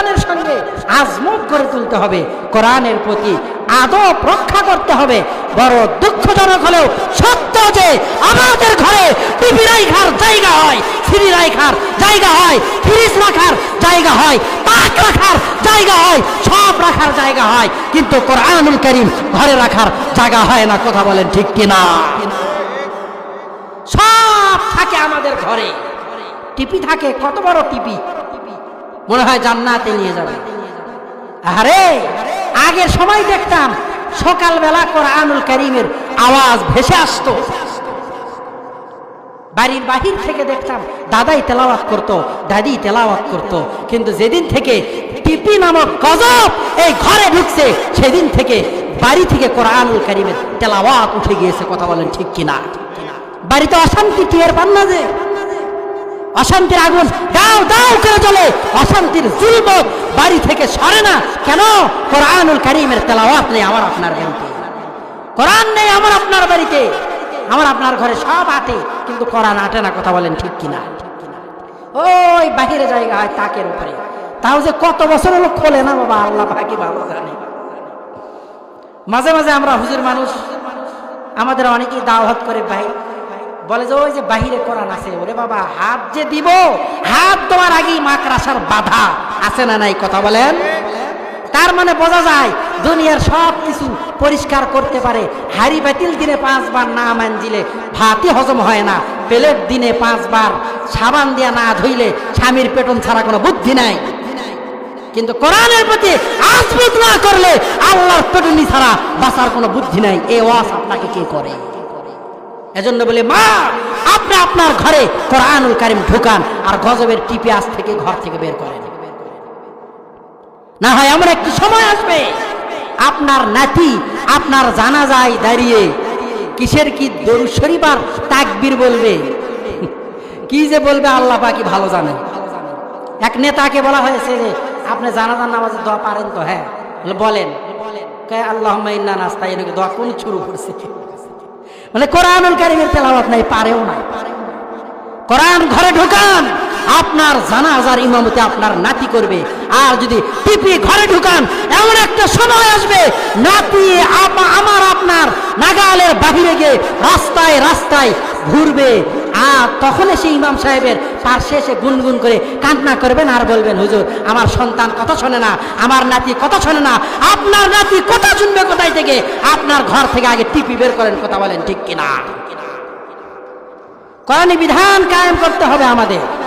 কোরআনের সঙ্গে আজমত করে তুলতে হবে। কোরআনের প্রতি আদব রক্ষা করতে হবে। বড় দুঃখজনক হলেও সত্য যে আমাদের ঘরে টিভি রাইখার জায়গা হয় ফ্রি রাইখার জায়গা হয়, ফ্রিজ রাখার জায়গা হয়, পাক রাখার জায়গা হয়, সব রাখার জায়গা হয়। কিন্তু কোরআনুল করিম ঘরে রাখার জায়গা হয় না, কথা বলেন ঠিক কিনা? সব থাকে আমাদের ঘরে। টিপি থাকে, কত বড় টিপি মনে হয় জান্নাতে নিয়ে যাবে। আরে আগের সময় দেখতাম সকালবেলা কোরআনুল করিমের আওয়াজ ভেসে আসতো। বাড়ির বাহির থেকে দেখতাম দাদাই তেলাওয়াত করত, দাদি তেলাওয়াত করত। কিন্তু যেদিন থেকে টিপি নামক গজব এই ঘরে ঢুকছে, সেদিন থেকে বাড়ি থেকে কোরআনুল করিমের তেলাওয়াত উঠে গিয়েছে, কথা বলেন ঠিক কিনা? বাড়িতে অশান্তি টিয়ার পান না যে? অশান্তির আগুন, দাও দাও করে চলে অশান্তির জুলব বাড়ি থেকে সরে না। কেন? কোরআনুল করিমের তেলাওয়াত নেই আমার আপনার বাড়িতে। কোরআন নেই আমার আপনার বাড়িতে। আমার আপনার ঘরে সব আটে, কিন্তু কোরআন আটে না, কথা বলেন ঠিক কিনা? ওই বাহিরে জায়গা হয় তাকের উপরে। তাও যে কত বছর হলো খোলে না বাবা, আল্লাহ পাকি ভালো জানে। মাঝে মাঝে আমরা হুজুর মানুষ, আমাদের অনেকেই দাওয়াত করে ভাই বলে যে, ওই যে বাহিরে কোরআন আছে, ওরে বাবা, হাত যে দিব, হাত দেওয়ার আগেই মাকড়াসার বাধা, আছে না নাই কথা বলেন? তার মানে বোঝা যায়, দুনিয়ার সব কিছু পরিষ্কার করতে পারে, হাড়ি বাতিল দিনে পাঁচবার না মানজিলে, ভাতই হজম হয় না, প্লেট দিনে পাঁচবার, সাবান দিয়া না ধুইলে স্বামীর পেটন ছাড়া কোনো বুদ্ধি নাই। কিন্তু কোরআনের প্রতি আজমত না করলে আল্লাহর পেটনি ছাড়া বাঁচার কোনো বুদ্ধি নাই এ ওয়াজ আপনাকে কে করে? এজন্য বলে, মা, আপনি আপনার ঘরে কোরআনুল কারিম ঢুকান আর গজবের টিপে আজ থেকে ঘর থেকে বের করেন। না হয় এমন একটি সময় আসবে, আপনার নাতি, আপনার জানা যায় দাঁড়িয়ে কিসের কি শরীফার তাকবীর বলবে? কি যে বলবে আল্লাহ পাকি ভালো জানেন। এক নেতাকে বলা হয়েছে যে, আপনি জানাজান নামাজের দোয়া পারেন তো? হ্যাঁ বলেন। বলেন আল্লাহ ইন্না নাস্তা এনেকে দোয়া কোন শুরু করছে? মানে কোরআনুল কারিমের তেলাওয়াত নাই, পারেও না কোরআন ঘরে ঢুকান, আপনার জানাজার ইমামতে আপনার নাতি করবে। আর যদি টিপি ঘরে ঢুকান, এমন একটা সময় আসবে, নাতি আমার আপনার নাগালের বাহিরে গিয়ে রাস্তায় রাস্তায় ঘুরবে। আর তখন সেই ইমাম সাহেবের পার্শ্বে শেষে গুনগুন করে কান্না করবেন আর বলবেন, হুজুর, আমার সন্তান কথা শোনে না, আমার নাতি কথা শোনে না, আপনার নাতি কথা শুনবে কোথায় থেকে? আপনার ঘর থেকে আগে টিপি বের করেন, কথা বলেন ঠিক কিনা? কোরআনী বিধান কায়েম করতে হবে আমাদের।